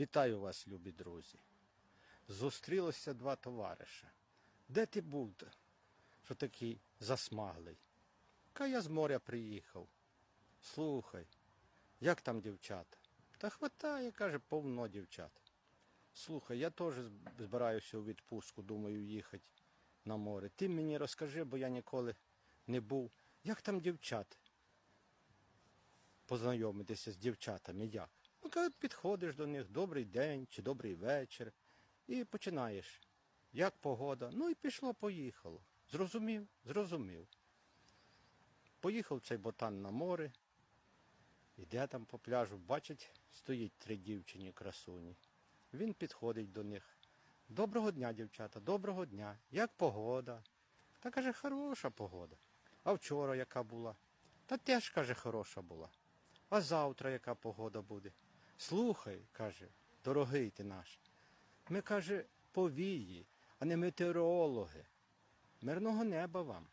Вітаю вас, любі друзі. Зустрілося два товариша. Де ти був, що такий засмаглий? Ка я з моря приїхав. Слухай, як там дівчата? Та хватає, каже, повно дівчат. Слухай, я теж збираюся у відпустку, думаю, їхати на море. Ти мені розкажи, бо я ніколи не був. Як там дівчат? Познайомитися з дівчатами як? Ну, коли підходиш до них, добрий день чи добрий вечір, і починаєш. Як погода? Ну і пішло, поїхало. Зрозумів? Зрозумів. Поїхав цей ботан на море, іде там по пляжу, бачить, стоїть три дівчині красуні. Він підходить до них. Доброго дня, дівчата, доброго дня. Як погода? Та каже, хороша погода. А вчора яка була? Та теж, каже, хороша була. А завтра яка погода буде? Слухай, каже, дорогий ти наш. Ми, каже, повії, а не метеорологи. Мирного неба вам.